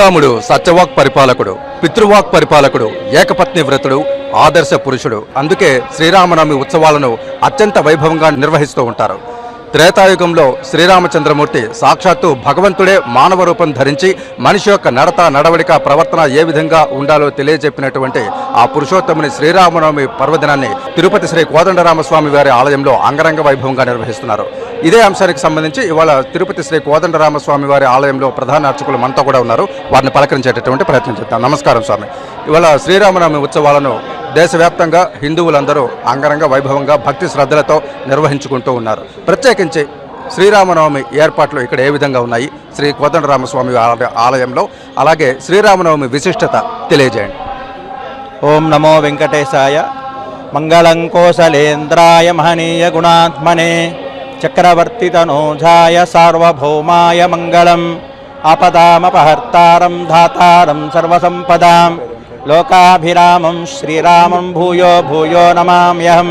శ్రీరాముడు సత్యవాక్ పరిపాలకుడు పితృవాక్ పరిపాలకుడు ఏకపత్ని వ్రతుడు ఆదర్శ పురుషుడు. అందుకే శ్రీరామనవమి ఉత్సవాలను అత్యంత వైభవంగా నిర్వహిస్తూ ఉంటారు. త్రేతాయుగంలో శ్రీరామచంద్రమూర్తి సాక్షాత్తు భగవంతుడే మానవ రూపం ధరించి మనిషి యొక్క నడత నడవడిక ప్రవర్తన ఏ విధంగా ఉండాలో తెలియజెప్పినటువంటి ఆ పురుషోత్తముని శ్రీరామనవమి పర్వదినాన్ని తిరుపతి శ్రీ కోదండరామస్వామి వారి ఆలయంలో అంగరంగ వైభవంగా నిర్వహిస్తున్నారు. ఇదే అంశానికి సంబంధించి ఇవాళ తిరుపతి శ్రీ కోదండరామస్వామి వారి ఆలయంలో ప్రధాన అర్చకులు మనతో కూడా ఉన్నారు. వారిని పలకరించేటటువంటి ప్రయత్నం చేద్దాం. నమస్కారం స్వామి. ఇవాళ శ్రీరామనవమి ఉత్సవాలను దేశవ్యాప్తంగా హిందువులందరూ అంగరంగ వైభవంగా భక్తి శ్రద్ధలతో నిర్వహించుకుంటూ ఉన్నారు. ప్రత్యేకించి శ్రీరామనవమి ఏర్పాట్లు ఇక్కడ ఏ విధంగా ఉన్నాయి? శ్రీ కోదండరామస్వామి ఆలయ- ఆలయంలో అలాగే శ్రీరామనవమి విశిష్టత తెలియజేయండి. ఓం నమో వెంకటేశాయ. మంగళం కోసలేంద్రాయ మహనీయ గుణాత్మనే. చక్రవర్తి తనూజాయ సార్వభౌమాయ మంగళం. ఆపదామపహర్తారం ధాతారం సర్వసంపదాం. లోకాభిరామం శ్రీరామం భూయో భూయో నమామ్యహం.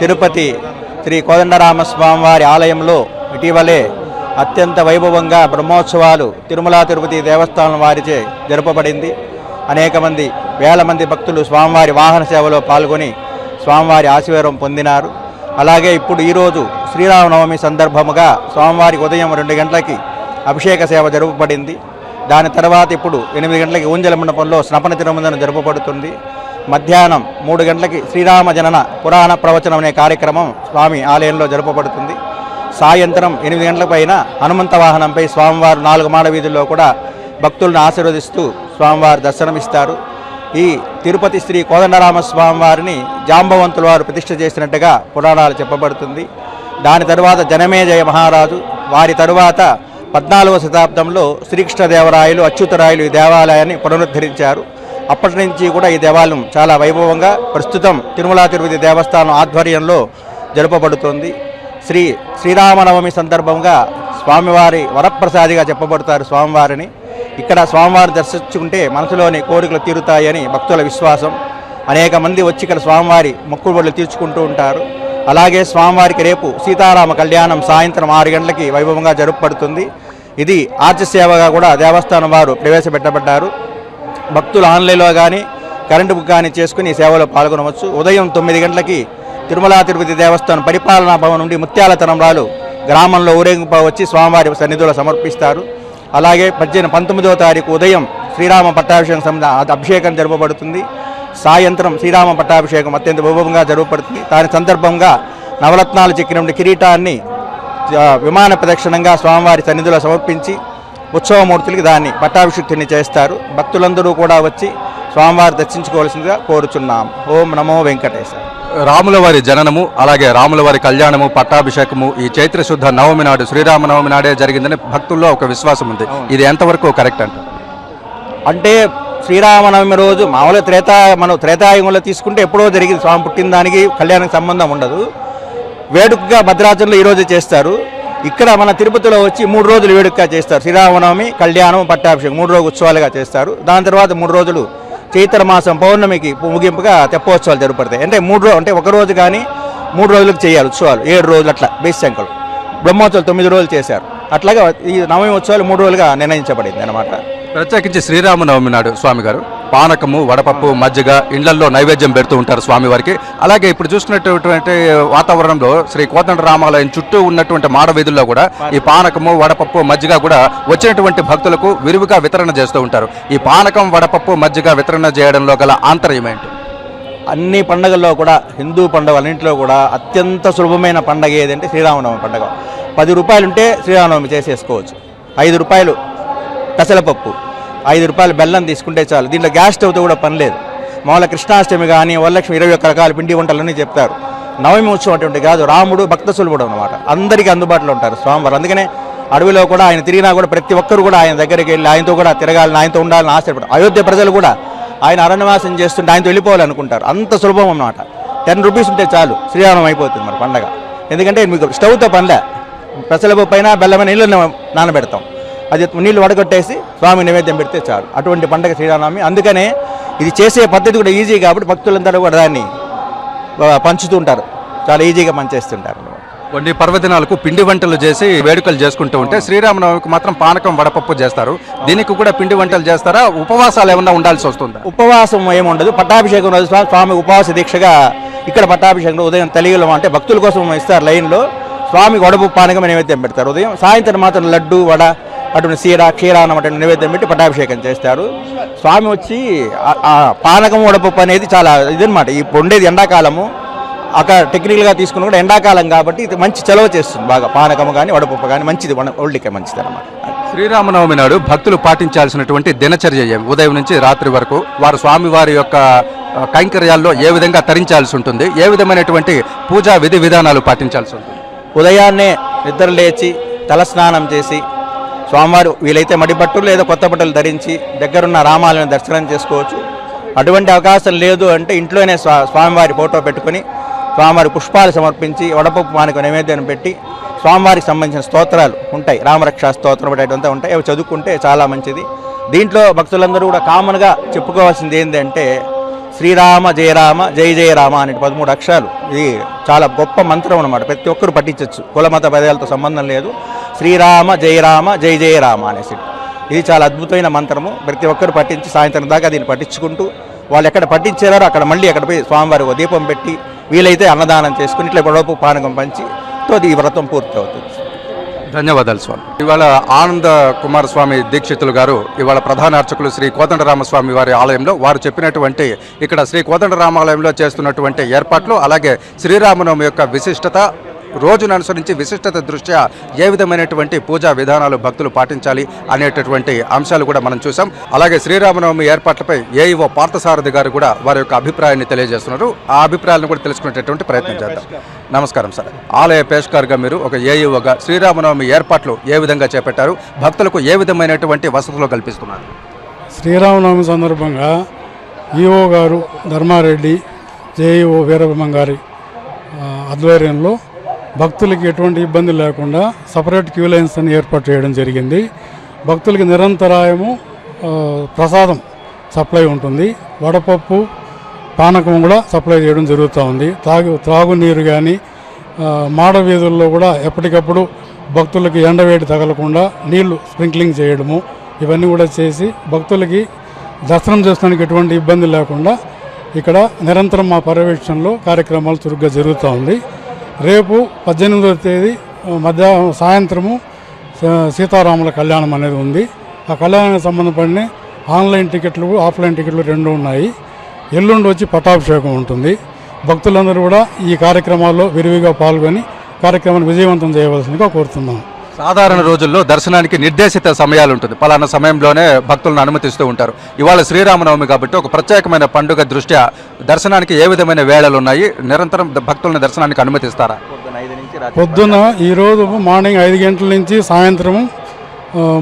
తిరుపతి శ్రీ కోదండరామస్వామి వారి ఆలయంలో ఇటీవలే అత్యంత వైభవంగా బ్రహ్మోత్సవాలు తిరుమల తిరుపతి దేవస్థానం వారిచే జరపబడింది. అనేక మంది వేల మంది భక్తులు స్వామివారి వాహన సేవలో పాల్గొని స్వామివారి ఆశీర్వాదం పొందినారు. అలాగే ఇప్పుడు ఈరోజు శ్రీరామనవమి సందర్భముగా స్వామివారికి ఉదయం రెండు గంటలకి అభిషేక సేవ జరపబడింది. దాని తర్వాత ఇప్పుడు ఎనిమిది గంటలకి ఊంజల మండపంలో స్నపన తిరుమందనం జరపబడుతుంది మధ్యాహ్నం మూడు గంటలకి శ్రీరామ జనన పురాణ ప్రవచనం అనే కార్యక్రమం స్వామి ఆలయంలో జరపబడుతుంది సాయంత్రం ఎనిమిది గంటల పైన హనుమంత వాహనంపై స్వామివారు నాలుగు మాడ వీధుల్లో కూడా భక్తులను ఆశీర్వదిస్తూ స్వామివారు దర్శనమిస్తారు. ఈ తిరుపతి శ్రీ కోదండరామ స్వామివారిని జాంబవంతుల వారు ప్రతిష్ఠ చేసినట్టుగా పురాణాలు చెప్పబడుతుంది. దాని తరువాత జనమేజయ మహారాజు వారి తరువాత పద్నాలుగవ శతాబ్దంలో శ్రీకృష్ణదేవరాయలు అచ్యుతరాయలు ఈ దేవాలయాన్ని పునరుద్ధరించారు. అప్పటి నుంచి కూడా ఈ దేవాలయం చాలా వైభవంగా ప్రస్తుతం తిరుమల తిరుపతి దేవస్థానం ఆధ్వర్యంలో జరపబడుతోంది. శ్రీ శ్రీరామనవమి సందర్భంగా స్వామివారి వరప్రసాదిగా చెప్పబడతారు స్వామివారిని. ఇక్కడ స్వామివారిని దర్శించుకుంటే మనసులోని కోరికలు తీరుతాయని భక్తుల విశ్వాసం. అనేక మంది వచ్చి ఇక్కడ స్వామివారి మొక్కుబడులు తీర్చుకుంటూ ఉంటారు. అలాగే స్వామివారికి రేపు సీతారామ కళ్యాణం సాయంత్రం ఆరు గంటలకి వైభవంగా జరుపబడుతుంది ఇది ఆర్చసేవగా కూడా దేవస్థానం వారు ప్రవేశపెట్టబడ్డారు. భక్తులు ఆన్లైన్లో కానీ కరెంటు బుక్ కానీ చేసుకుని సేవలో పాల్గొనవచ్చు. ఉదయం తొమ్మిది గంటలకి తిరుమల తిరుపతి దేవస్థానం పరిపాలనా భవన్ నుండి ముత్యాల తరంరాలు గ్రామంలో ఊరేగింప వచ్చి స్వామివారి సన్నిధిలో సమర్పిస్తారు. అలాగే పద్దెనిమిది పంతొమ్మిదవ తారీఖు ఉదయం శ్రీరామ పట్టాభిషేకం సంబంధ అభిషేకం జరపబడుతుంది. సాయంత్రం శ్రీరామ పట్టాభిషేకం అత్యంత వైభవంగా జరపబడుతుంది దాని సందర్భంగా నవరత్నాలు చెక్కిన కిరీటాన్ని విమాన ప్రదక్షిణంగా స్వామివారి సన్నిధిలో సమర్పించి ఉత్సవమూర్తులకి దాన్ని పట్టాభిషిక్తుని చేస్తారు. భక్తులందరూ కూడా వచ్చి స్వామివారి దర్శించుకోవాల్సిందిగా కోరుచున్నాం. ఓం నమో వెంకటేశ రాముల వారి జననము అలాగే రాముల వారి కళ్యాణము పట్టాభిషేకము ఈ చైత్ర శుద్ధ నవమి నాడు శ్రీరామనవమి నాడే జరిగిందని భక్తుల్లో ఒక విశ్వాసం ఉంది ఇది ఎంతవరకు కరెక్ట్ అంట అంటే శ్రీరామనవమి రోజు మామూలుగా త్రేతా మనం త్రేతాయుగంలో తీసుకుంటే ఎప్పుడో జరిగింది. స్వామి పుట్టిన దానికి కళ్యాణానికి సంబంధం ఉండదు. వేడుకగా భద్రాచలంలో ఈరోజు చేస్తారు. ఇక్కడ మన తిరుపతిలో వచ్చి మూడు రోజులు వేడుకగా చేస్తారు. శ్రీరామనవమి కళ్యాణం పట్టాభిషేకం మూడు రోజు ఉత్సవాలుగా చేస్తారు. దాని తర్వాత మూడు రోజులు చైత్ర మాసం పౌర్ణమికి ముగింపుగా తెప్పోత్సవాలు జరుపడతాయి అంటే మూడు రోజు అంటే ఒక రోజు కానీ మూడు రోజులకు చేయాలి ఉత్సవాలు. ఏడు రోజులు అట్లా బేసంకలు బ్రహ్మోత్సవాలు తొమ్మిది రోజులు చేశారు. అట్లాగా ఈ నవమి ఉత్సవాలు మూడు రోజులుగా నిర్ణయించబడింది అనమాట ప్రత్యేకించి శ్రీరామనవమి నాడు స్వామి గారు పానకము వడపప్పు మజ్జిగ ఇండ్లల్లో నైవేద్యం పెడుతూ ఉంటారు స్వామివారికి అలాగే ఇప్పుడు చూసుకున్నటువంటి వాతావరణంలో శ్రీ కోదండ రామాలయం చుట్టూ ఉన్నటువంటి మాడ వీధుల్లో కూడా ఈ పానకము వడపప్పు మజ్జిగ కూడా వచ్చినటువంటి భక్తులకు విరివిగా వితరణ చేస్తూ ఉంటారు. ఈ పానకం వడపప్పు మజ్జిగ వితరణ చేయడంలో గల ఆంతర్యం ఏంటి? అన్ని పండగల్లో కూడా హిందూ పండుగలన్నింటిలో కూడా అత్యంత సులభమైన పండగ ఏదంటే శ్రీరామనవమి పండగ. పది రూపాయలు ఉంటే శ్రీరామనవమి చేసేసుకోవచ్చు. ఐదు రూపాయలు పెసలపప్పు ఐదు రూపాయలు బెల్లం తీసుకుంటే చాలు. దీంట్లో గ్యాస్ స్టవ్తో కూడా పని లేదు. మామూలుగా కృష్ణాష్టమి కానీ వరలక్ష్మి ఇరవై ఒక్క రకాల పిండి వంటలన్నీ చెప్తారు. నవమి ఉత్సవం అటువంటి కాదు. రాముడు భక్త సులభుడు అనమాట అందరికీ అందుబాటులో ఉంటారు స్వామివారు. అందుకనే అడవిలో కూడా ఆయన తిరిగినా కూడా ప్రతి ఒక్కరు కూడా ఆయన దగ్గరికి వెళ్ళి ఆయనతో కూడా తిరగాలని ఆయనతో ఉండాలని ఆశపడతారు. అయోధ్య ప్రజలు కూడా ఆయన అరణ్యవాసం చేస్తుంటే ఆయనతో వెళ్ళిపోవాలనుకుంటారు. అంత సులభం అన్నమాట. టెన్ రూపీస్ ఉంటే చాలు. శ్రీరామం అయిపోతుంది మరి పండగ. ఎందుకంటే మీకు స్టవ్తో పనిలే. పెసలపు పైన బెల్లమైన నీళ్ళు నానబెడతాం. అది నీళ్ళు వడగొట్టేసి స్వామి నైవేద్యం పెడితే చాలు. అటువంటి పండగ శ్రీరామనవమి. అందుకనే ఇది చేసే పద్ధతి కూడా ఈజీ కాబట్టి భక్తులందరూ కూడా దాన్ని పంచుతూ ఉంటారు. చాలా ఈజీగా పనిచేస్తుంటారు. కొన్ని పర్వదినాలకు పిండి వంటలు చేసి వేడుకలు చేసుకుంటూ ఉంటే శ్రీరామనవమికి మాత్రం పానకం వడపప్పు చేస్తారు. దీనికి కూడా పిండి వంటలు చేస్తారా? ఉపవాసాలు ఏమన్నా ఉండాల్సి వస్తుందా? ఉపవాసం ఏముండదు పట్టాభిషేకం రోజు స్వా- స్వామి ఉపవాస దీక్షగా ఇక్కడ పట్టాభిషేకంలో ఉదయం తెలియలం అంటే భక్తుల కోసం ఇస్తారు లైన్లో. స్వామి వడపు పానకం నైవేద్యం పెడతారు. ఉదయం సాయంత్రం మాత్రం లడ్డు వడ అటువంటి సీర క్షీరాన్నం అటువంటి నైవేద్యం పెట్టి పట్టాభిషేకం చేస్తారు. స్వామి వచ్చి పానకం వడపప్పు అనేది చాలా ఇదనమాట ఇప్పుడు ఉండేది ఎండాకాలము. అక్కడ టెక్నికల్గా తీసుకుని కూడా ఎండాకాలం కాబట్టి ఇది మంచి చలవ చేస్తుంది బాగా. పానకము కానీ వడపప్పు కానీ మంచిది. ఒళ్ళికే మంచిది అనమాట శ్రీరామనవమి నాడు భక్తులు పాటించాల్సినటువంటి దినచర్య ఉదయం నుంచి రాత్రి వరకు వారు స్వామివారి యొక్క కైంకర్యాల్లో ఏ విధంగా తరించాల్సి ఉంటుంది ఏ విధమైనటువంటి పూజా విధి విధానాలు పాటించాల్సి ఉంటుంది? ఉదయాన్నే నిద్ర లేచి తలస్నానం చేసి స్వామివారు వీలైతే మడి బట్టలు లేదా కొత్త బట్టలు ధరించి దగ్గరున్న రామాలను దర్శనం చేసుకోవచ్చు. అటువంటి అవకాశం లేదు అంటే ఇంట్లోనే స్వా స్వామివారి ఫోటో పెట్టుకొని స్వామివారి పుష్పాలు సమర్పించి వడపప్పు మానకు నైవేద్యం పెట్టి స్వామివారికి సంబంధించిన స్తోత్రాలు ఉంటాయి. రామరక్షా స్తోత్రం అటువంటివంతా ఉంటాయి. అవి చదువుకుంటే చాలా మంచిది. దీంట్లో భక్తులందరూ కూడా కామన్గా చెప్పుకోవాల్సింది ఏంటంటే శ్రీరామ జయరామ జయ జయ రామ అనే పదమూడు అక్షరాలు. ఇది చాలా గొప్ప మంత్రం అనమాట ప్రతి ఒక్కరు పఠించవచ్చు కులమత పదాలతో సంబంధం లేదు. శ్రీరామ జయరామ జయ జయ రామ అనేసి. ఇది చాలా అద్భుతమైన మంత్రము. ప్రతి ఒక్కరు పట్టించి సాయంత్రం దాకా దీన్ని పట్టించుకుంటూ వాళ్ళు ఎక్కడ పట్టించారో అక్కడ మళ్ళీ అక్కడ పోయి స్వామివారి దీపం పెట్టి వీలైతే అన్నదానం చేసుకుని ఇట్లా గొడవపు పానకం పంచి తో ఈ వ్రతం పూర్తి అవుతుంది ధన్యవాదాలు స్వామి. ఇవాళ ఆనంద కుమార స్వామి దీక్షితులు గారు ఇవాళ ప్రధాన అర్చకులు శ్రీ కోదండరామస్వామి వారి ఆలయంలో వారు చెప్పినటువంటి ఇక్కడ శ్రీ కోదండరామాలయంలో చేస్తున్నటువంటి ఏర్పాట్లు అలాగే శ్రీరామనవమి యొక్క విశిష్టత రోజును అనుసరించి విశిష్టత దృష్ట్యా ఏ విధమైనటువంటి పూజా విధానాలు భక్తులు పాటించాలి అనేటటువంటి అంశాలు కూడా మనం చూసాం అలాగే శ్రీరామనవమి ఏర్పాట్లపై ఏఈఓ పార్థసారథి గారు కూడా వారి యొక్క అభిప్రాయాన్ని తెలియజేస్తున్నారు. ఆ అభిప్రాయాలను కూడా తెలుసుకునేటటువంటి ప్రయత్నం చేద్దాం. నమస్కారం సార్. ఆలయ పేష్కార్గా మీరు ఒక ఏఈఓగా శ్రీరామనవమి ఏర్పాట్లు ఏ విధంగా చేపట్టారు? భక్తులకు ఏ విధమైనటువంటి వసతులు కల్పిస్తున్నారు? శ్రీరామనవమి సందర్భంగా ఈఓ గారు ధర్మారెడ్డి జేఈఓ వీరబ్రహ్మం గారి ఆధ్వర్యంలో భక్తులకి ఎటువంటి ఇబ్బంది లేకుండా సపరేట్ క్యూ లైన్స్ అని ఏర్పాటు చేయడం జరిగింది. భక్తులకి నిరంతరాయము ప్రసాదం సప్లై ఉంటుంది. వడపప్పు పానకం కూడా సప్లై చేయడం జరుగుతూ ఉంది. తాగు త్రాగునీరు కానీ మాడ వీధుల్లో కూడా ఎప్పటికప్పుడు భక్తులకి ఎండవేడి తగలకుండా నీళ్ళు స్ప్రింక్లింగ్ చేయడము ఇవన్నీ కూడా చేసి భక్తులకి దర్శనం చేసుకోవడానికి ఎటువంటి ఇబ్బంది లేకుండా ఇక్కడ నిరంతరం మా పర్యవేక్షణలో కార్యక్రమాలు చురుగ్గా జరుగుతూ ఉంది. రేపు పద్దెనిమిదవ తేదీ మధ్యాహ్నం సాయంత్రము సీతారాముల కళ్యాణం అనేది ఉంది. ఆ కళ్యాణానికి సంబంధపడిన ఆన్లైన్ టికెట్లు ఆఫ్లైన్ టికెట్లు రెండు ఉన్నాయి. ఎల్లుండి వచ్చి పట్టాభిషేకం ఉంటుంది. భక్తులందరూ కూడా ఈ కార్యక్రమాల్లో విరివిగా పాల్గొని కార్యక్రమాన్ని విజయవంతం చేయవలసిందిగా కోరుతున్నాం. సాధారణ రోజుల్లో దర్శనానికి నిర్దేశిత సమయాలు ఉంటుంది. పలానా సమయంలోనే భక్తులను అనుమతిస్తూ ఉంటారు. ఇవాళ శ్రీరామనవమి కాబట్టి ఒక ప్రత్యేకమైన పండుగ దృష్ట్యా దర్శనానికి ఏ విధమైన వేళలు ఉన్నాయి? నిరంతరం భక్తులను దర్శనానికి అనుమతిస్తారా? పొద్దున ఐదు నుంచి రాత్రి పొద్దున ఈరోజు మార్నింగ్ ఐదు గంటల నుంచి సాయంత్రం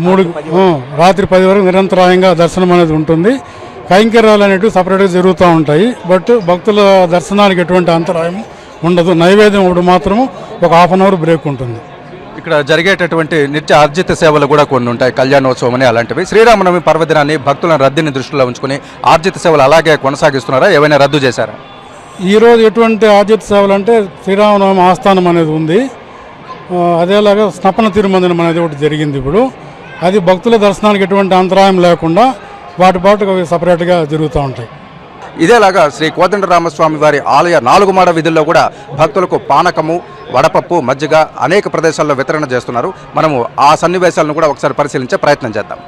మూడు రాత్రి పది వరకు. నిరంతరాయంగా దర్శనం అనేది ఉంటుంది. కైంకర్యాలు అనేటివి సపరేట్గా జరుగుతూ ఉంటాయి. బట్ భక్తుల దర్శనానికి ఎటువంటి అంతరాయం ఉండదు. నైవేద్యం ఇప్పుడు మాత్రము ఒక హాఫ్ అన్ అవర్ బ్రేక్ ఉంటుంది. ఇక్కడ జరిగేటటువంటి నిత్య ఆర్జిత సేవలు కూడా కొన్ని ఉంటాయి. కళ్యాణోత్సవం అని అలాంటివి. శ్రీరామనవమి పర్వదినాన్ని భక్తుల రద్దీని దృష్టిలో ఉంచుకుని ఆర్జిత సేవలు అలాగే కొనసాగిస్తున్నారా? ఏమైనా రద్దు చేశారా? ఈరోజు ఎటువంటి ఆద్యత సేవలు అంటే శ్రీరామనవమి ఆస్థానం అనేది ఉంది. అదేలాగా స్నపన తిరుమందిరం అనేది ఒకటి జరిగింది ఇప్పుడు. అది భక్తుల దర్శనానికి ఎటువంటి అంతరాయం లేకుండా వాటి అవి సపరేట్గా జరుగుతూ ఉంటాయి. ఇదేలాగా శ్రీ కోదండరామస్వామి వారి ఆలయ నాలుగు మాడ విధుల్లో కూడా భక్తులకు పానకము వడపప్పు మజ్జిగ అనేక ప్రదేశాల్లో వితరణ చేస్తున్నారు. మనము ఆ సన్నివేశాలను కూడా ఒకసారి పరిశీలించే ప్రయత్నం చేద్దాం.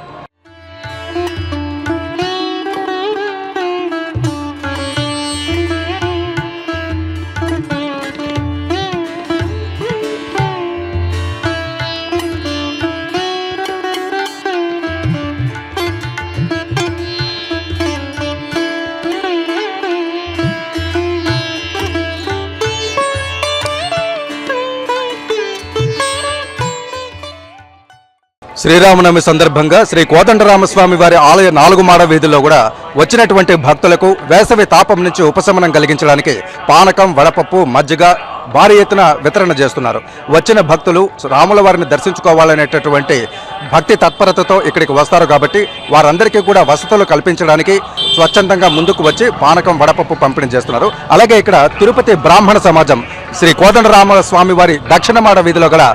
శ్రీరామనవమి సందర్భంగా శ్రీ కోదండరామస్వామి వారి ఆలయ నాలుగు మాడ వీధుల్లో కూడా వచ్చినటువంటి భక్తులకు వేసవి తాపం నుంచి ఉపశమనం కలిగించడానికి పానకం వడపప్పు మజ్జిగ భారీ ఎత్తున వితరణ చేస్తున్నారు. వచ్చిన భక్తులు రాముల వారిని దర్శించుకోవాలనేటటువంటి భక్తి తత్పరతతో ఇక్కడికి వస్తారు కాబట్టి వారందరికీ కూడా వసతులు కల్పించడానికి స్వచ్ఛందంగా ముందుకు వచ్చి పానకం వడపప్పు పంపిణీ చేస్తున్నారు. అలాగే ఇక్కడ తిరుపతి బ్రాహ్మణ సమాజం శ్రీ కోదండరామ స్వామి వారి దక్షిణమాడ వీధిలో గల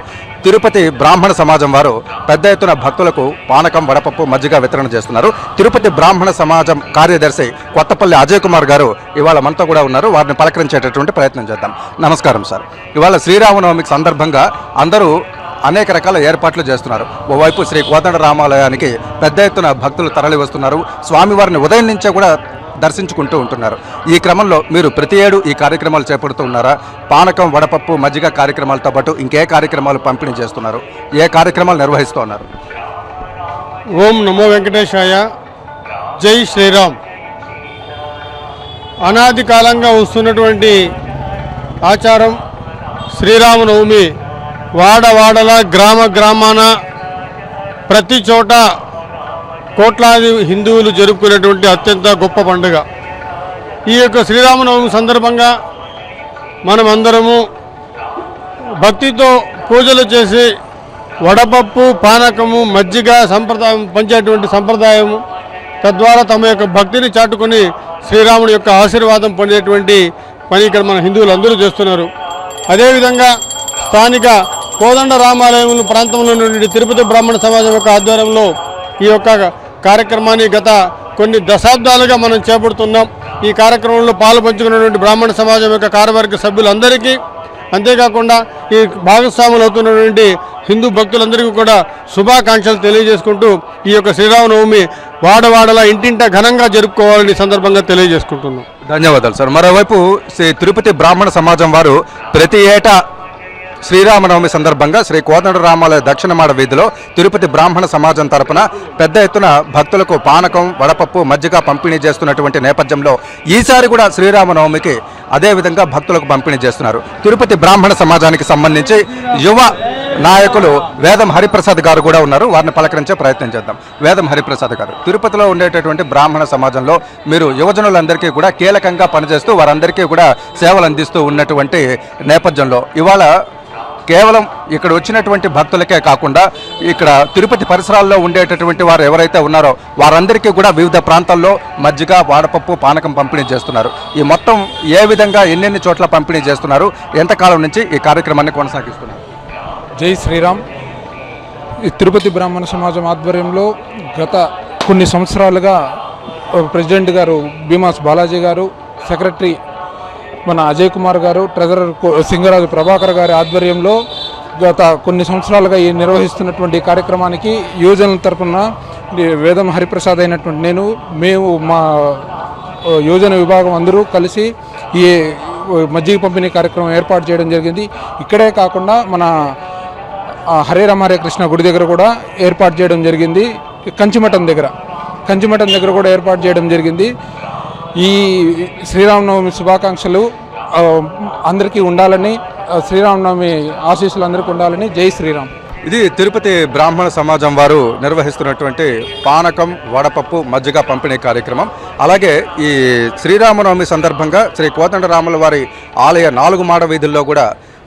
తిరుపతి బ్రాహ్మణ సమాజం వారు పెద్ద ఎత్తున భక్తులకు పానకం వడపప్పు మజ్జిగ వితరణ చేస్తున్నారు. తిరుపతి బ్రాహ్మణ సమాజం కార్యదర్శి కొత్తపల్లి అజయ్ కుమార్ గారు ఇవాళ మనతో కూడా ఉన్నారు. వారిని పలకరించేటటువంటి ప్రయత్నం చేద్దాం. నమస్కారం సార్. ఇవాళ శ్రీరామనవమికి సందర్భంగా అందరూ అనేక రకాల ఏర్పాట్లు చేస్తున్నారు. ఓవైపు శ్రీ కోదండ రామాలయానికి పెద్ద ఎత్తున భక్తులు తరలి వస్తున్నారు స్వామివారిని ఉదయం నుంచే కూడా దర్శించుకుంటూ ఉంటున్నారు. ఈ క్రమంలో మీరు ప్రతి ఏడు ఈ కార్యక్రమాలు చేపడుతూ ఉన్నారా? పానకం వడపప్పు మజ్జిగ కార్యక్రమాలతో పాటు ఇంకే కార్యక్రమాలు పంపిణీ చేస్తున్నారు. ఏ కార్యక్రమాలు నిర్వహిస్తూ ఉన్నారు? ఓం నమో వెంకటేశాయ. జై శ్రీరామ్. అనాది కాలంగా వస్తున్నటువంటి ఆచారం శ్రీరామనవమి వాడవాడల గ్రామ గ్రామాన ప్రతి చోట కోట్లాది హిందువులు జరుపుకునేటువంటి అత్యంత గొప్ప పండుగ. ఈ యొక్క శ్రీరామనవమి సందర్భంగా మనమందరము భక్తితో పూజలు చేసి వడపప్పు పానకము మజ్జిగ సంప్రదాయం పంచేటువంటి సంప్రదాయము తద్వారా తమ యొక్క భక్తిని చాటుకొని శ్రీరాముడి యొక్క ఆశీర్వాదం పొందేటువంటి పని ఇక్కడ మన హిందువులు అందరూ చేస్తున్నారు. అదేవిధంగా స్థానిక కోదండ రామాలయం ప్రాంతంలో నుండి తిరుపతి బ్రాహ్మణ సమాజం యొక్క ఆధ్వర్యంలో ఈ యొక్క కార్యక్రమాన్ని గత కొన్ని దశాబ్దాలుగా మనం చేపడుతున్నాం. ఈ కార్యక్రమంలో పాలు పంచుకున్నటువంటి బ్రాహ్మణ సమాజం యొక్క కార్యవర్గ సభ్యులందరికీ అంతేకాకుండా ఈ భాగస్వాములు అవుతున్నటువంటి హిందూ భక్తులందరికీ కూడా శుభాకాంక్షలు తెలియజేసుకుంటూ ఈ యొక్క శ్రీరామనవమి వాడవాడలా ఇంటింట ఘనంగా జరుపుకోవాలని సందర్భంగా తెలియజేసుకుంటున్నాం. ధన్యవాదాలు సార్. మరోవైపు శ్రీ తిరుపతి బ్రాహ్మణ సమాజం వారు ప్రతి ఏటా శ్రీరామనవమి సందర్భంగా శ్రీ కోదండ రామాలయ దక్షిణమాడ వీధిలో తిరుపతి బ్రాహ్మణ సమాజం తరపున పెద్ద ఎత్తున భక్తులకు పానకం వడపప్పు మజ్జిగ పంపిణీ చేస్తున్నటువంటి నేపథ్యంలో ఈసారి కూడా శ్రీరామనవమికి అదే విధంగా భక్తులకు పంపిణీ చేస్తున్నారు. తిరుపతి బ్రాహ్మణ సమాజానికి సంబంధించి యువ నాయకులు వేదం హరిప్రసాద్ గారు కూడా ఉన్నారు. వారిని పలకరించే ప్రయత్నం చేద్దాం. వేదం హరిప్రసాద్ గారు తిరుపతిలో ఉండేటటువంటి బ్రాహ్మణ సమాజంలో మీరు యువజనులందరికీ కూడా కీలకంగా పనిచేస్తూ వారందరికీ కూడా సేవలు అందిస్తూ ఉన్నటువంటి నేపథ్యంలో ఇవాళ కేవలం ఇక్కడ వచ్చినటువంటి భక్తులకే కాకుండా ఇక్కడ తిరుపతి పరిసరాల్లో ఉండేటటువంటి వారు ఎవరైతే ఉన్నారో వారందరికీ కూడా వివిధ ప్రాంతాల్లో మజ్జిగ వాడపప్పు పానకం పంపిణీ చేస్తున్నారు. ఈ మొత్తం ఏ విధంగా ఎన్నెన్ని చోట్ల పంపిణీ చేస్తున్నారు ఎంతకాలం నుంచి ఈ కార్యక్రమాన్ని కొనసాగిస్తున్నారు? జై శ్రీరామ్. ఈ తిరుపతి బ్రాహ్మణ సమాజం ఆధ్వర్యంలో గత కొన్ని సంవత్సరాలుగా ప్రెసిడెంట్ గారు భీమాస్ బాలాజీ గారు సెక్రటరీ మన అజయ్ కుమార్ గారు ట్రెజరర్ సింగరాజు ప్రభాకర్ గారి ఆధ్వర్యంలో గత కొన్ని సంవత్సరాలుగా ఈ నిర్వహిస్తున్నటువంటి కార్యక్రమానికి యువజనుల తరఫున ఈ వేదం హరిప్రసాద్ అయినటువంటి నేను మేము మా యువజన యోజన విభాగం అందరూ కలిసి ఈ మజ్జిగ పంపిణీ కార్యక్రమం ఏర్పాటు చేయడం జరిగింది. ఇక్కడే కాకుండా మన హరే రామ హరే కృష్ణ గుడి దగ్గర కూడా ఏర్పాటు చేయడం జరిగింది. కంచిమఠం దగ్గర కంచిమఠం దగ్గర కూడా ఏర్పాటు చేయడం జరిగింది. ఈ శ్రీరామనవమి శుభాకాంక్షలు అందరికీ ఉండాలని శ్రీరామనవమి ఆశీస్సులు అందరికీ ఉండాలని జై శ్రీరామ్. ఇది తిరుపతి బ్రాహ్మణ సమాజం వారు నిర్వహిస్తున్నటువంటి పానకం వడపప్పు మజ్జిగ పంపిణీ కార్యక్రమం. అలాగే ఈ శ్రీరామనవమి సందర్భంగా శ్రీ కోదండరాముల వారి ఆలయ నాలుగు మాడ వీధుల్లో కూడా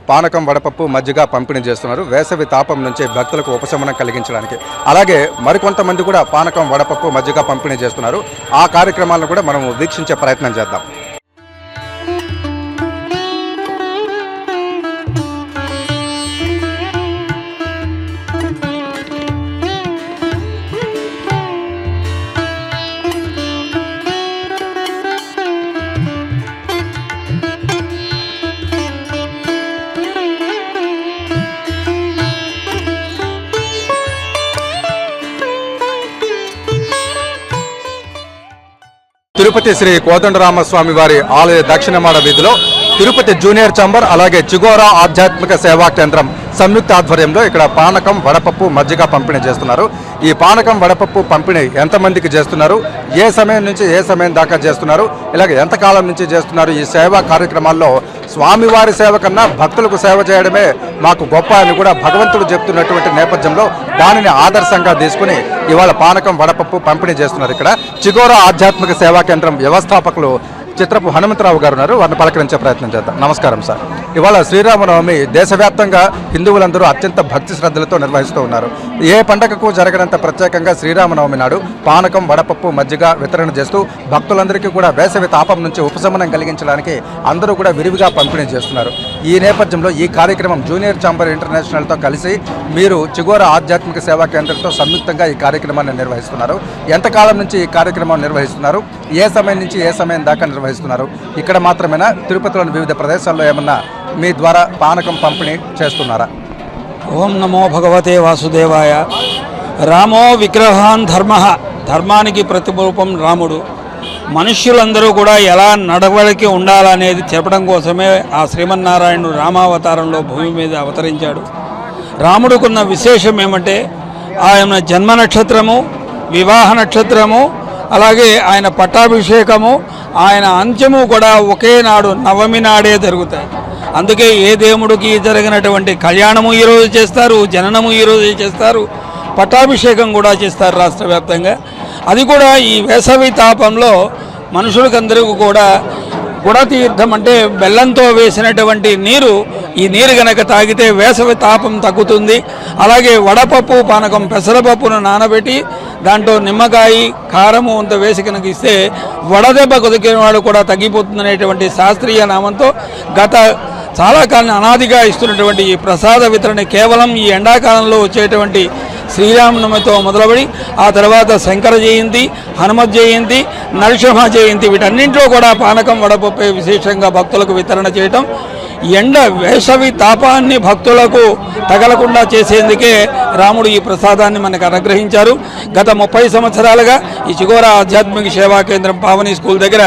పానకం వడపప్పు మజ్జిగ పంపిణీ చేస్తున్నారు. వేసవి తాపం నుంచి భక్తులకు ఉపశమనం కలిగించడానికి. అలాగే మరికొంతమంది కూడా పానకం వడపప్పు మజ్జిగ పంపిణీ చేస్తున్నారు. ఆ కార్యక్రమాలను కూడా మనం వీక్షించే ప్రయత్నం చేద్దాం. తిరుపతి శ్రీ కోదండరామస్వామి వారి ఆలయ దక్షిణమాడ వీధిలో తిరుపతి జూనియర్ ఛాంబర్ అలాగే చిగోరా ఆధ్యాత్మిక సేవా కేంద్రం సంయుక్త ఆధ్వర్యంలో ఇక్కడ పానకం వడపప్పు మజ్జిగ పంపిణీ చేస్తున్నారు. ఈ పానకం వడపప్పు పంపిణీ ఎంతమందికి చేస్తున్నారు? ఏ సమయం నుంచి ఏ సమయం దాకా చేస్తున్నారు? ఇలాగ ఎంతకాలం నుంచి చేస్తున్నారు? ఈ సేవా కార్యక్రమాల్లో స్వామివారి సేవ కన్నా భక్తులకు సేవ చేయడమే మాకు గొప్ప అని కూడా భగవంతుడు చెప్తున్నటువంటి నేపథ్యంలో దానిని ఆదర్శంగా తీసుకుని ఇవాళ పానకం వడపప్పు పంపిణీ చేస్తున్నారు ఇక్కడ. చిగోరా ఆధ్యాత్మిక సేవా కేంద్రం వ్యవస్థాపకులు చిత్రపు హనుమంతరావు గారు ఉన్నారు. వారిని పలకరించే ప్రయత్నం చేద్దాం. నమస్కారం సార్. ఇవాళ శ్రీరామనవమి దేశవ్యాప్తంగా హిందువులందరూ అత్యంత భక్తి శ్రద్ధలతో నిర్వహిస్తూ ఉన్నారు. ఏ పండగకు జరగనంత ప్రత్యేకంగా శ్రీరామనవమి నాడు పానకం వడపప్పు మజ్జిగ వితరణ చేస్తూ భక్తులందరికీ కూడా వేసవి తాపం నుంచి ఉపశమనం కలిగించడానికి అందరూ కూడా విరివిగా పంపిణీ చేస్తున్నారు. ఈ నేపథ్యంలో ఈ కార్యక్రమం జూనియర్ ఛాంబర్ ఇంటర్నేషనల్తో కలిసి మీరు చిగోర ఆధ్యాత్మిక సేవా కేంద్రంతో సంయుక్తంగా ఈ కార్యక్రమాన్ని నిర్వహిస్తున్నారు. ఎంతకాలం నుంచి ఈ కార్యక్రమం నిర్వహిస్తున్నారు? ఏ సమయం నుంచి ఏ సమయం దాకా నిర్వహిస్తున్నారు? ఇక్కడ మాత్రమేనా? తిరుపతిలోని వివిధ ప్రదేశాల్లో ఏమన్నా మీ ద్వారా పానకం పంపిణీ చేస్తున్నారా? ఓం నమో భగవతే వాసుదేవాయ. రామో విగ్రహాన్ ధర్మ. ధర్మానికి ప్రతిరూపం రాముడు. మనుష్యులందరూ కూడా ఎలా నడవడికి ఉండాలనేది చెప్పడం కోసమే ఆ శ్రీమన్నారాయణుడు రామావతారంలో భూమి మీద అవతరించాడు. రాముడుకున్న విశేషం ఏమంటే ఆయన జన్మ నక్షత్రము వివాహ నక్షత్రము అలాగే ఆయన పట్టాభిషేకము ఆయన అంత్యము కూడా ఒకే నాడు నవమి నాడే జరుగుతాయి. అందుకే ఏ దేవుడికి జరిగినటువంటి కళ్యాణము ఈరోజు చేస్తారు జననము ఈరోజు చేస్తారు పట్టాభిషేకం కూడా చేస్తారు రాష్ట్ర వ్యాప్తంగా. అది కూడా ఈ వేసవి తాపంలో మనుషులకందరికీ కూడా గుడతీర్థం అంటే బెల్లంతో వేసినటువంటి నీరు ఈ నీరు గనక తాగితే వేసవి తాపం తగ్గుతుంది. అలాగే వడపప్పు పానకం పెసరపప్పును నానబెట్టి దాంట్లో నిమ్మకాయ కారము అంత వేసి కనుక ఇస్తే వడదెబ్బ కొదికిన వాడు కూడా తగ్గిపోతుందనేటువంటి శాస్త్రీయ నామంతో గత చాలా కాలం అనాదిగా ఇస్తున్నటువంటి ఈ ప్రసాద వితరణ కేవలం ఈ ఎండాకాలంలో వచ్చేటువంటి శ్రీరామనవమితో మొదలుబడి ఆ తర్వాత శంకర జయంతి హనుమత్ జయంతి నరసింహ జయంతి వీటన్నింటిలో కూడా పానకం వడపప్పే విశేషంగా భక్తులకు వితరణ చేయటం ఎండ వేసవి తాపాన్ని భక్తులకు తగలకుండా చేసేందుకే రాముడు ఈ ప్రసాదాన్ని మనకు అనుగ్రహించారు. గత ముప్పై సంవత్సరాలుగా ఈ చిగోర ఆధ్యాత్మిక సేవా కేంద్రం పావని స్కూల్ దగ్గర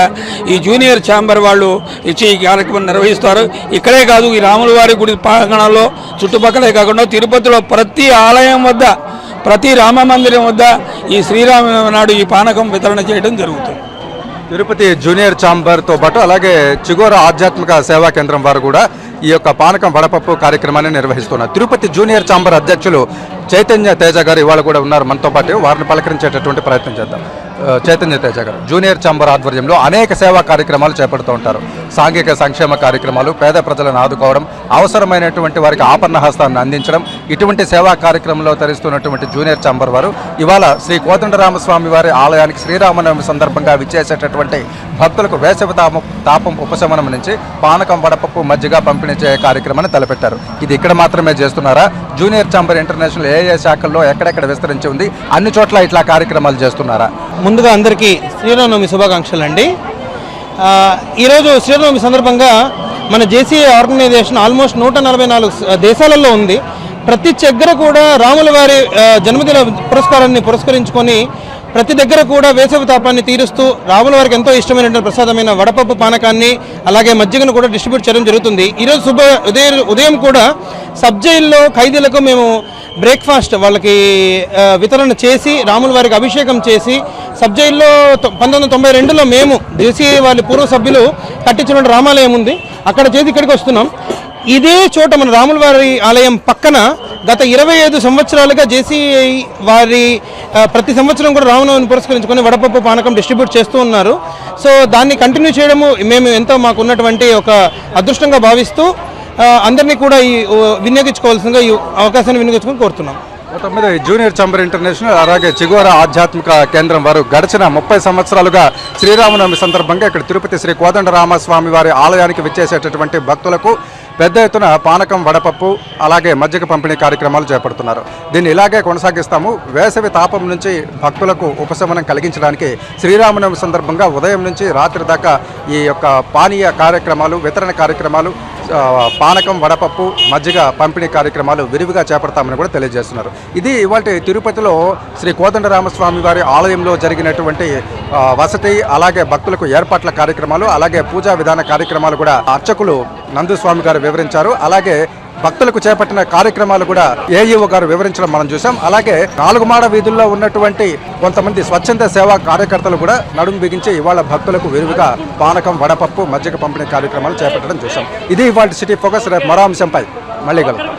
ఈ జూనియర్ ఛాంబర్ వాళ్ళు ఇచ్చి ఈ కార్యక్రమం నిర్వహిస్తారు. ఇక్కడే కాదు ఈ రాముల వారి గుడి ప్రాంగణంలో చుట్టుపక్కలే కాకుండా తిరుపతిలో ప్రతి ఆలయం వద్ద ప్రతి రామ మందిరం వద్ద ఈ శ్రీరామ నాడు ఈ పానకం వితరణ చేయడం జరుగుతుంది. తిరుపతి జూనియర్ ఛాంబర్తో పాటు అలాగే చిగోర ఆధ్యాత్మిక సేవా కేంద్రం వారు కూడా ఈ యొక్క పానకం వడపప్పు కార్యక్రమాన్ని నిర్వహిస్తున్నారు. తిరుపతి జూనియర్ ఛాంబర్ అధ్యక్షులు చైతన్య తేజ గారు ఇవాళ కూడా ఉన్నారు. మనతో పాటు వారిని పలకరించేటటువంటి ప్రయత్నం చేద్దాం. చైతన్య తేజ గారు జూనియర్ ఛాంబర్ ఆధ్వర్యంలో అనేక సేవా కార్యక్రమాలు చేపడుతూ ఉంటారు. సాంఘిక సంక్షేమ కార్యక్రమాలు పేద ప్రజలను ఆదుకోవడం అవసరమైనటువంటి వారికి ఆపన్న హస్తాన్ని అందించడం ఇటువంటి సేవా కార్యక్రమంలో తరిస్తున్నటువంటి జూనియర్ ఛాంబర్ వారు ఇవాళ శ్రీ కోదండరామస్వామి వారి ఆలయానికి శ్రీరామనవమి సందర్భంగా విచ్చేసేటటువంటి భక్తులకు వేసవి తాపం తాపం ఉపశమనం నుంచి పానకం వడపప్పు మజ్జిగ పంపిణీ చేయ కార్యక్రమాన్ని తలపెట్టారు. ఇది ఇక్కడ మాత్రమే చేస్తున్నారా? జూనియర్ ఛాంబర్ ఇంటర్నేషనల్ ఏ ఏ శాఖల్లో ఎక్కడెక్కడ విస్తరించి ఉంది? అన్ని చోట్ల ఇట్లా కార్యక్రమాలు చేస్తున్నారా? ముందుగా అందరికీ శ్రీరామనవమి శుభాకాంక్షలు అండి ఈరోజు శ్రీరామనవమి సందర్భంగా మన జేసీఏ ఆర్గనైజేషన్ ఆల్మోస్ట్ నూట నలభై నాలుగు దేశాలలో ఉంది. ప్రతి దగ్గర కూడా రాముల వారి జన్మదిన పురస్కారాన్ని పురస్కరించుకొని ప్రతి దగ్గర కూడా వేసవి తాపాన్ని తీరుస్తూ రాముల వారికి ఎంతో ఇష్టమైనటువంటి ప్రసాదమైన వడపప్పు పానకాన్ని అలాగే మజ్జిగను కూడా డిస్ట్రిబ్యూట్ చేయడం జరుగుతుంది. ఈరోజు శుభ ఉదయం ఉదయం కూడా సబ్ జైల్లో ఖైదీలకు మేము బ్రేక్ఫాస్ట్ వాళ్ళకి వితరణ చేసి రాముల వారికి అభిషేకం చేసి సబ్ జైల్లో పంతొమ్మిది వందల తొంభై రెండులో మేము దేశీయ వాళ్ళ పూర్వ సభ్యులు కట్టించిన రామాలయం ఉంది. అక్కడ చేసి ఇక్కడికి వస్తున్నాం. ఇదే చోట మన రాముల వారి ఆలయం పక్కన గత ఇరవై ఐదు సంవత్సరాలుగా జేసీఐ వారి ప్రతి సంవత్సరం కూడా రామనవమిని పురస్కరించుకొని వడపప్పు పానకం డిస్ట్రిబ్యూట్ చేస్తూ ఉన్నారు. సో దాన్ని కంటిన్యూ చేయడము మేము ఎంతో మాకు ఉన్నటువంటి ఒక అదృష్టంగా భావిస్తూ అందరినీ కూడా ఈ వినియోగించుకోవాల్సిందిగా ఈ అవకాశాన్ని వినియోగించుకొని కోరుతున్నాం. మొత్తం మీద జూనియర్ చంబర్ ఇంటర్నేషనల్ అలాగే చిగోర ఆధ్యాత్మిక కేంద్రం వారు గడిచిన ముప్పై సంవత్సరాలుగా శ్రీరామనవమి సందర్భంగా ఇక్కడ తిరుపతి శ్రీ కోదండరామస్వామి వారి ఆలయానికి విచ్చేసేటటువంటి భక్తులకు పెద్ద ఎత్తున పానకం వడపప్పు అలాగే మజ్జిగ పంపిణీ కార్యక్రమాలు చేపడుతున్నారు. దీన్ని ఇలాగే కొనసాగిస్తాము. వేసవి తాపం నుంచి భక్తులకు ఉపశమనం కలిగించడానికి శ్రీరామనవమి సందర్భంగా ఉదయం నుంచి రాత్రి దాకా ఈ యొక్క పానీయ కార్యక్రమాలు వితరణ కార్యక్రమాలు పానకం వడపప్పు మజ్జిగ పంపిణీ కార్యక్రమాలు విరివిగా చేపడతామని కూడా తెలియజేస్తున్నారు. ఇది ఇవాళ తిరుపతిలో శ్రీ కోదండరామస్వామి వారి ఆలయంలో జరిగినటువంటి వసతి అలాగే భక్తులకు ఏర్పాట్ల కార్యక్రమాలు అలాగే పూజా విధాన కార్యక్రమాలు కూడా అర్చకులు నందుస్వామి గారు వివరించారు. అలాగే భక్తులకు చేపట్టిన కార్యక్రమాలు కూడా ఏఈఓ గారు వివరించడం మనం చూసాం అలాగే నాలుగు మాడ వీధుల్లో ఉన్నటువంటి కొంతమంది స్వచ్ఛంద సేవా కార్యకర్తలు కూడా నడుము బిగించి ఇవాళ భక్తులకు విరివిగా పానకం వడపప్పు మజ్జిగ పంపిణీ కార్యక్రమాలు చేపట్టడం చూసాం ఇది ఇవాళ సిటీ ఫోకస్. రేపు మరో అంశంపై మళ్ళీ కలుగుతాం